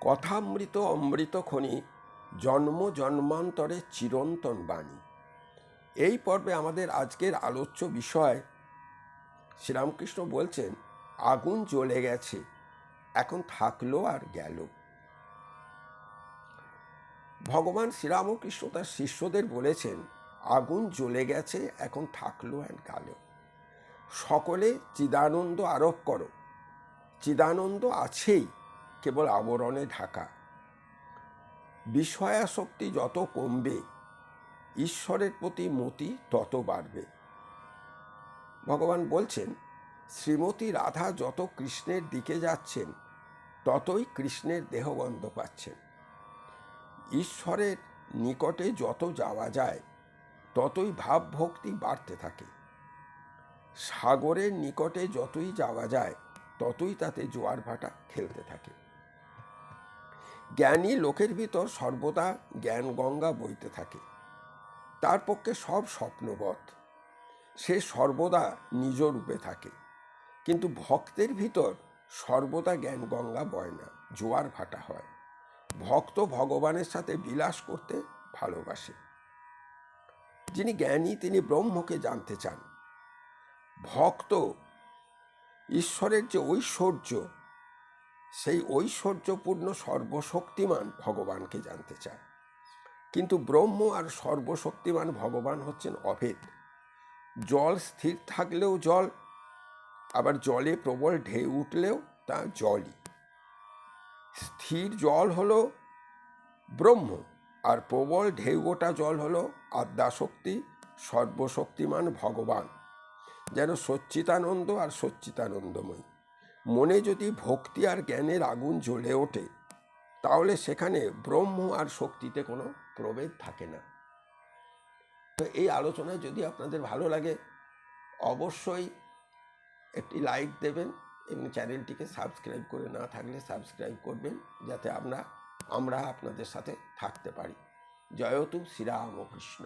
কথামৃত অমৃত খনি, জন্ম জন্মান্তরে চিরন্তন বাণী। এই পর্বে আমাদের আজকের আলোচ্য বিষয়, শ্রীরামকৃষ্ণ বলছেন, আগুন জ্বলে গেছে, এখন থাকল আর গেল। ভগবান শ্রীরামকৃষ্ণ তার শিষ্যদের বলেছেন, আগুন জ্বলে গেছে, এখন থাকল আর গেল। সকলে চিদানন্দ আরোপ করো। চিদানন্দ আছেই কেবল আবরণে ঢাকা। বিষয়াসক্তি যত কমবে, ঈশ্বরের প্রতি মতি তত বাড়বে। ভগবান বলছেন, শ্রীমতী রাধা যত কৃষ্ণের দিকে যাচ্ছেন, ততই কৃষ্ণের দেহগন্ধ পাচ্ছেন। ঈশ্বরের নিকটে যত যাওয়া যায়, ততই ভাবভক্তি বাড়তে থাকে। সাগরের নিকটে যতই যাওয়া যায়, ততই তাতে জোয়ার ভাটা খেলতে থাকে। জ্ঞানী লোকের ভিতর সর্বদা জ্ঞান গঙ্গা বইতে থাকে। তার পক্ষে সব স্বপ্নবৎ। সে সর্বদা নিজ রূপে থাকে। কিন্তু ভক্তের ভিতর সর্বদা জ্ঞান গঙ্গা বয় না, জোয়ার ভাটা হয়। ভক্ত ভগবানের সাথে বিলাস করতে ভালোবাসে। যিনি জ্ঞানী, তিনি ব্রহ্মকে জানতে চান। ভক্ত ঈশ্বরের যে ঐশ্বর্য সেই ঐশ্বর্যপূর্ণ সর্বশক্তিমান ভগবানকে জানতে চায়। কিন্তু ব্রহ্ম আর সর্বশক্তিমান ভগবান হচ্ছেন অভেদ। জল স্থির থাকলেও জল, আবার জলে প্রবল ঢেউ উঠলেও তা জলই। স্থির জল হলো ব্রহ্ম, আর প্রবল ঢেউ ওঠা জল হলো আদ্যাশক্তি, সর্বশক্তিমান ভগবান, যেন সচ্চিতানন্দ আর সচ্চিতানন্দময় মনে যদি ভক্তি আর জ্ঞানের আগুন জ্বলে ওঠে, তাহলে সেখানে ব্রহ্ম আর শক্তিতে কোনো প্রভেদ থাকে না। তো এই আলোচনায় যদি আপনাদের ভালো লাগে, অবশ্যই একটি লাইক দেবেন এবং চ্যানেলটিকে সাবস্ক্রাইব করে না থাকলে সাবস্ক্রাইব করবেন, যাতে আমরা আমরা আপনাদের সাথে থাকতে পারি। জয়তু শ্রীরামকৃষ্ণ